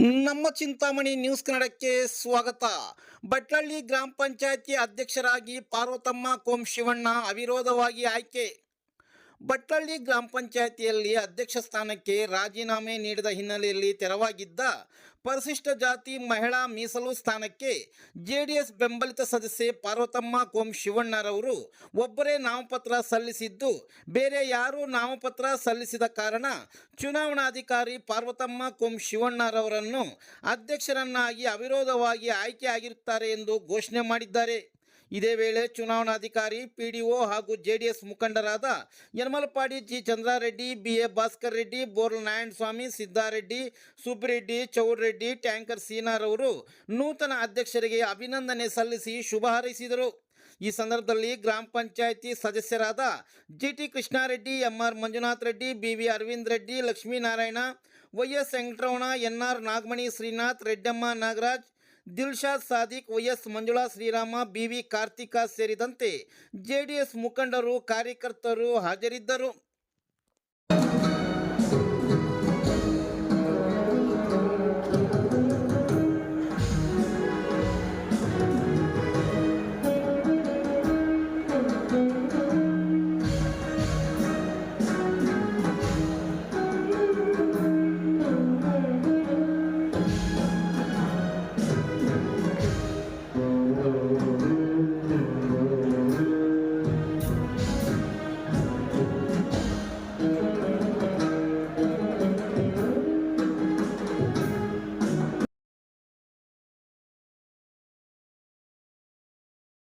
ನಮ್ಮ ಚಿಂತಾಮಣಿ ನ್ಯೂಸ್ ಕನ್ನಡಕ್ಕೆ ಸ್ವಾಗತ. ಬಟ್ಲಳ್ಳಿ ಗ್ರಾಮ ಪಂಚಾಯತಿ ಅಧ್ಯಕ್ಷರಾಗಿ ಪಾರ್ವತಮ್ಮ ಕೋಂ ಶಿವಣ್ಣ ಅವಿರೋಧವಾಗಿ ಆಯ್ಕೆ. ಬಟ್ಲಳ್ಳಿ ಗ್ರಾಮ ಪಂಚಾಯಿತಿಯಲ್ಲಿ ಅಧ್ಯಕ್ಷ ಸ್ಥಾನಕ್ಕೆ ರಾಜೀನಾಮೆ ನೀಡಿದ ಹಿನ್ನೆಲೆಯಲ್ಲಿ ತೆರವಾಗಿದ್ದ ಪರಿಶಿಷ್ಟ ಜಾತಿ ಮಹಿಳಾ ಮೀಸಲು ಸ್ಥಾನಕ್ಕೆ ಜೆಡಿಎಸ್ ಬೆಂಬಲಿತ ಸದಸ್ಯೆ ಪಾರ್ವತಮ್ಮ ಕೋಂ ಶಿವಣ್ಣರವರು ಒಬ್ಬರೇ ನಾಮಪತ್ರ ಸಲ್ಲಿಸಿದ್ದು, ಬೇರೆ ಯಾರೂ ನಾಮಪತ್ರ ಸಲ್ಲಿಸಿದ ಕಾರಣ ಚುನಾವಣಾಧಿಕಾರಿ ಪಾರ್ವತಮ್ಮ ಕೋಂ ಶಿವಣ್ಣರವರನ್ನು ಅಧ್ಯಕ್ಷರನ್ನಾಗಿ ಅವಿರೋಧವಾಗಿ ಆಯ್ಕೆಯಾಗಿರುತ್ತಾರೆ ಎಂದು ಘೋಷಣೆ ಮಾಡಿದ್ದಾರೆ. ಇದೇ ವೇಳೆ ಚುನಾವಣಾಧಿಕಾರಿ, ಪಿಡಿಒ ಹಾಗೂ ಜೆಡಿಎಸ್ ಮುಖಂಡರಾದ Yanamalapadi G Chandrareddy B A Bhaskar Reddy, ಬೋರ್ಲ್ Narayana Swamy Siddareddy ಸುಬ್ರೆಡ್ಡಿ Chowdreddy, tanker ಸೀನಾರವರು ನೂತನ ಅಧ್ಯಕ್ಷರಿಗೆ ಅಭಿನಂದನೆ ಸಲ್ಲಿಸಿ ಶುಭ ಹಾರೈಸಿದರು. ಈ ಸಂದರ್ಭದಲ್ಲಿ ಗ್ರಾಮ ಪಂಚಾಯಿತಿ ಸದಸ್ಯರಾದ G T Krishnareddy M R Manjunath Reddy B V Aravind Reddy, Lakshminarayana, YS Venkataramana N R Nagamani Srinath, Reddamma Nagaraj Dilshad Sadiq YS Manjula Srirama B V Karthika ಸೇರಿದಂತೆ ಜೆಡಿಎಸ್ ಮುಖಂಡರು ಕಾರ್ಯಕರ್ತರು ಹಾಜರಿದ್ದರು.